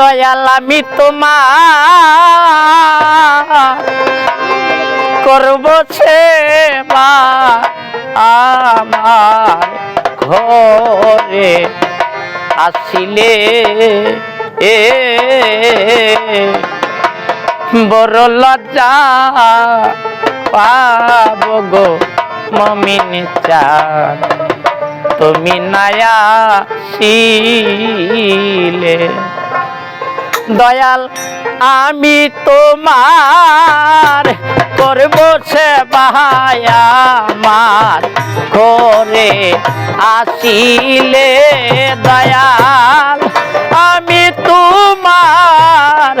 দয়াল আমি তোমার করব সেবা আমার ঘরে আসিলে এ বড় লজ্জা পাব গো মমিন চান। তুমি নায়া শিলে দয়াল, আমি তোমার করব সেবায় আমার ঘরে আসিলে দয়াল, আমি তোমার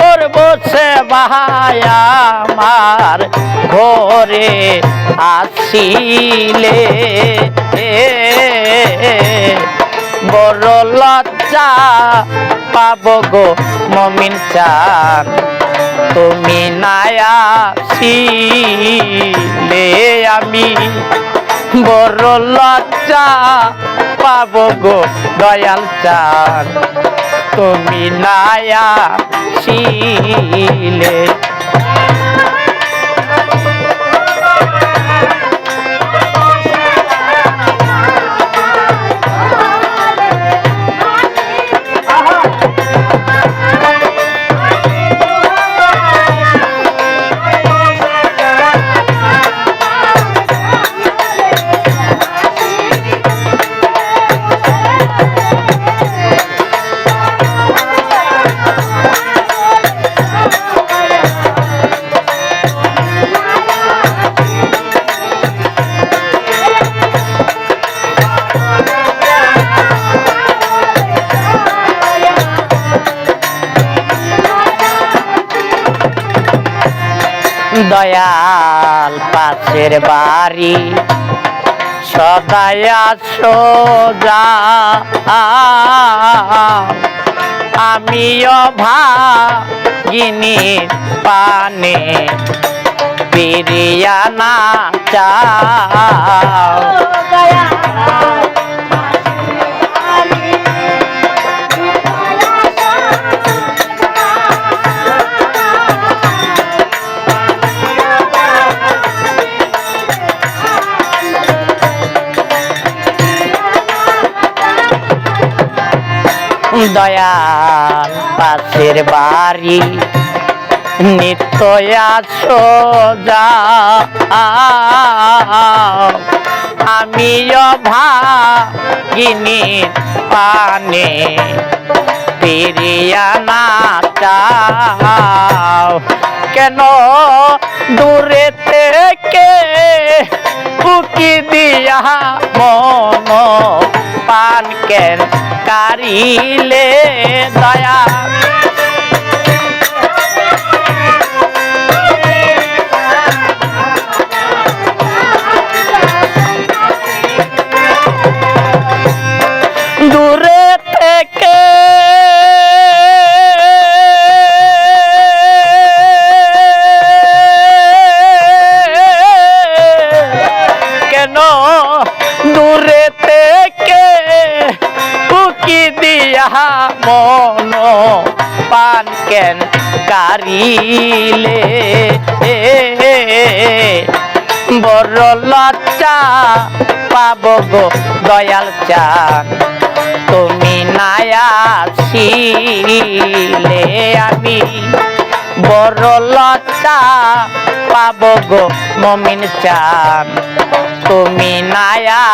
করব সেবায় আমার ঘরে আসিলে। বড় লজ্জা পাব গো মমিন চান। তুমি নায়া ছিলে আমি। বড় লজ্জা পাব গো দয়াল চান। তুমি নায়া দয়াল পাশের বাড়ি। সদায় সোজা আমিও ভাগিনীর পানে বিরিয়ানা চাও। দয়াল পাশের বাড়ি। নিত্য সোজা আমিও ভাগিনীর পানে পিরিয়ানা চাও। কেন দূরে থেকে উকি দিয়া মন কেন কারিলে দয়া। দিয়া মন পান কেন কারিলে? বড় লজ্জা পাব গো দয়াল চান। তুমি নায়া ছিলে আমি, বড় লজ্জা পাব গো মমিন চান। তুমি নায়া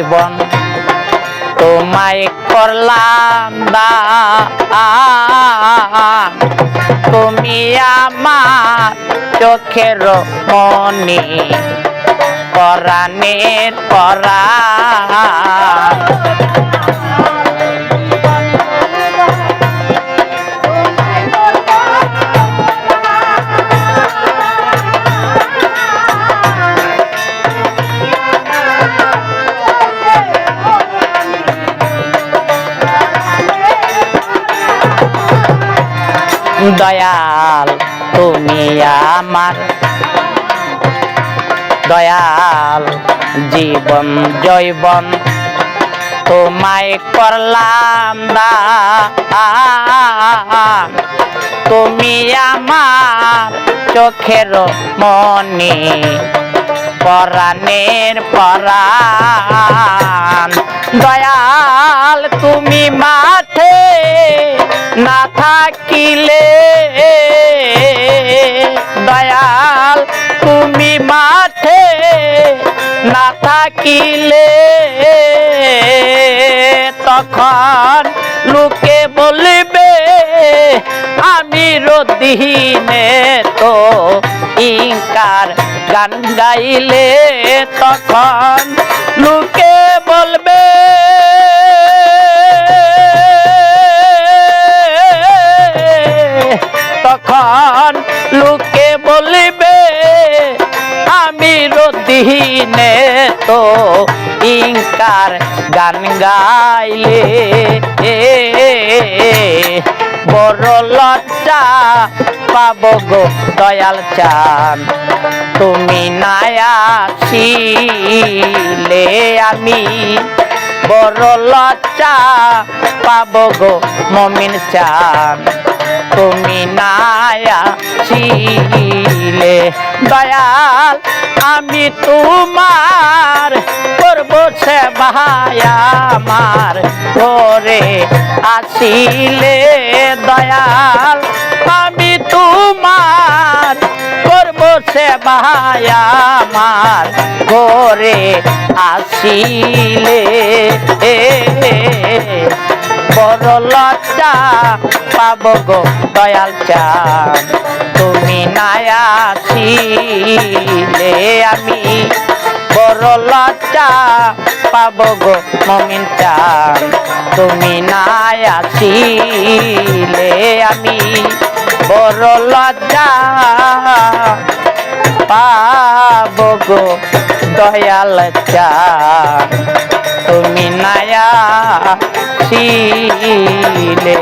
জীবন তোমায় করলাম দা তুমি আমার চোখের মনি পরাণের পরাণ দয়াল তুমি আমার। দয়াল জীবন জৈবন তোমায় করলাম তুমি আমার চোখের মনি। পরাণের পরাণ। দয়াল, তুমি মাঠে না থাকিলে। দয়াল, তুমি মাঠে না থাকিলে। তখন লোকে বলবে, আমি রদিনে তো ইঙ্কার গান গাইলে তখন লোকে বলবে, তখন লোকে বলবে, আমি রদিনে তো ইংকার গান গাইলে বড় লজ্জা পাব গো দয়াল চান। তুমি নায়াছিলে আমি বড় লজ্জা পাব গো মমিন চান। তুমি নায়াছিলে দয়াল, আমি তোমার করব সে আমার। ঘরে আসিলে দয়াল, আমি তোমার করব সে আমার। ঘরে আসিলে বড় লজ্জা পাব গো দয়াল তুমি নায়াছিলে আমি। বড় লজ্জা পাব গো মমিন চান তুমি নায়াছিলে আমি। বড় লজ্জা পাব গো দয়াল চান তুমি নায়া ছিলে